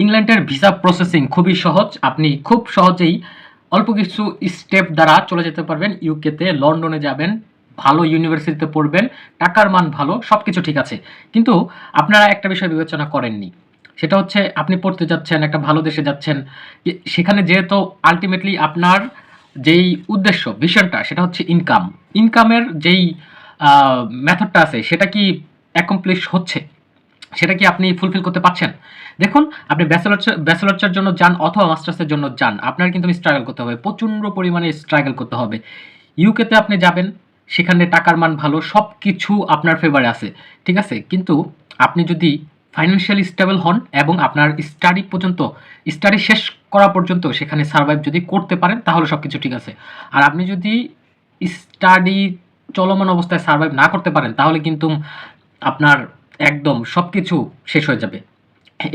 ইংল্যান্ডের visa processing খুবই সহজ। আপনি খুব সহজেই অল্প কিছু স্টেপ দ্বারা চলে যেতে পারবেন ইউকেতে, লন্ডনে যাবেন, ভালো ইউনিভার্সিটিতে পড়বেন, টাকার মান ভালো সব কিছু ঠিক আছে। কিন্তু আপনারা একটা বিষয় বিবেচনা করেননি। সেটা হচ্ছে আপনি পড়তে যাচ্ছেন, একটা ভালো দেশে যাচ্ছেন সেখানে যেহেতু আলটিমেটলি আপনার যেই উদ্দেশ্য ভিশনটা সেটা হচ্ছে ইনকাম ইনকামের যেই মেথডটা আছে, সেটা কি অ্যাকমপ্লিশ হচ্ছে? সেটা কি আপনি ফুলফিল করতে পারছেন? দেখুন, আপনি ব্যাচেলর ব্যাচেলরচার জন্য যান অথবা মাস্টার্সের জন্য যান। আপনার কিন্তু স্ট্রাগল করতে হবে, প্রচণ্ড পরিমাণে স্ট্রাগল করতে হবে। ইউকেতে আপনি যাবেন, সেখানে টাকার মান ভালো সব কিছু আপনার ফেভারে আছে, ঠিক আছে? কিন্তু আপনি যদি ফাইন্যান্সিয়ালি স্টেবল হন এবং আপনার স্টাডি পর্যন্ত স্টাডি শেষ করা পর্যন্ত সেখানে সার্ভাইভ যদি করতে পারেন, তাহলে সব কিছু ঠিক আছে। আর আপনি যদি স্টাডি চলমান অবস্থায় সার্ভাইভ না করতে পারেন, তাহলে কিন্তু আপনার একদম সব কিছু শেষ হয়ে যাবে।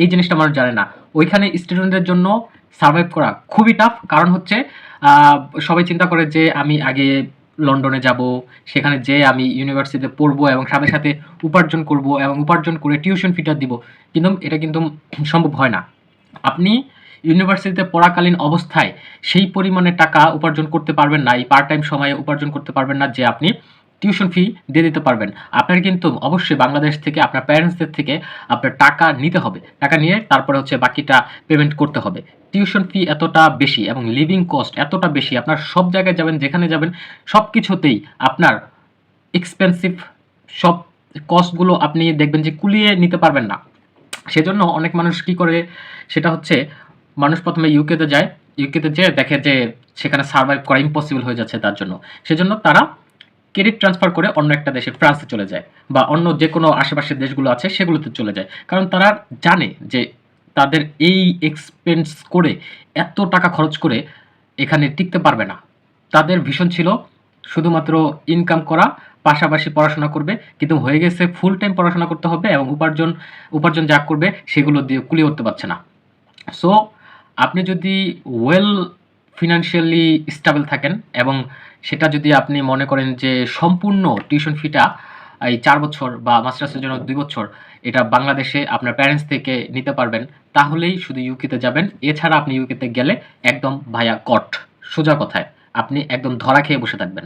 এই জিনিসটা মানুষ জানে না। ওইখানে স্টুডেন্টদের জন্য সার্ভাইভ করা খুবই টাফ কারণ হচ্ছে সবাই চিন্তা করে যে আমি আগে লন্ডনে যাব, সেখানে যে আমি ইউনিভার্সিটিতে পড়ব এবং সাথে সাথে উপার্জন করব এবং উপার্জন করে টিউশন ফিটা দিব। কিন্তু এটা কিন্তু সম্ভব হয় না। আপনি ইউনিভার্সিটিতে পড়াকালীন অবস্থায় সেই পরিমাণে টাকা উপার্জন করতে পারবেন না, এই পার্ট টাইম সময়ে উপার্জন করতে পারবেন না যে আপনি টিউশন ফি দিয়ে দিতে পারবেন। আপনার কিন্তু অবশ্যই বাংলাদেশ থেকে আপনার প্যারেন্টসদের থেকে আপনার টাকা নিতে হবে। টাকা নিয়ে তারপরে হচ্ছে বাকিটা পেমেন্ট করতে হবে। টিউশন ফি এতটা বেশি এবং লিভিং কস্ট এতটা বেশি, আপনার সব জায়গায় যাবেন, যেখানে যাবেন সব কিছুতেই আপনার এক্সপেন্সিভ সব কস্টগুলো আপনি দেখবেন যে কুলিয়ে নিতে পারবেন না। সেজন্য অনেক মানুষ কি করে, সেটা হচ্ছে মানুষ প্রথমে ইউকেতে যায়। ইউকেতে যেয়ে দেখে যে সেখানে সার্ভাইভ করা ইম্পসিবল হয়ে যাচ্ছে তার জন্য। সেজন্য তারা ক্রেডিট ট্রান্সফার করে অন্য একটা দেশে, ফ্রান্সে চলে যায় বা অন্য যে কোনো আশেপাশের দেশগুলো আছে সেগুলোতে চলে যায়। কারণ তারা জানে যে তাদের এই এক্সপেন্স করে এত টাকা খরচ করে এখানে টিকতে পারবে না। তাদের ভীষণ ছিল শুধুমাত্র ইনকাম করা, পাশাপাশি পড়াশোনা করবে, কিন্তু হয়ে গেছে ফুল টাইম পড়াশোনা করতে হবে এবং উপার্জন উপার্জন যা করবে সেগুলো দিয়ে কুলিয়ে উঠতে পারছে না। সো আপনি যদি ওয়েল ফিনান্সিয়ালি স্টেবল থাকেন এবং সেটা যদি আপনি মনে করেন যে সম্পূর্ণ টিউশন ফিটা এই চার বছর বা মাস্টার্সের জন্য দুই বছর এটা বাংলাদেশে আপনার প্যারেন্টস থেকে নিতে পারবেন, তাহলেই শুধু ইউকেতে যাবেন। এছাড়া আপনি ইউকেতে গেলে একদম ভায়া কট সোজা কথায়, আপনি একদম ধরা খেয়ে বসে থাকবেন।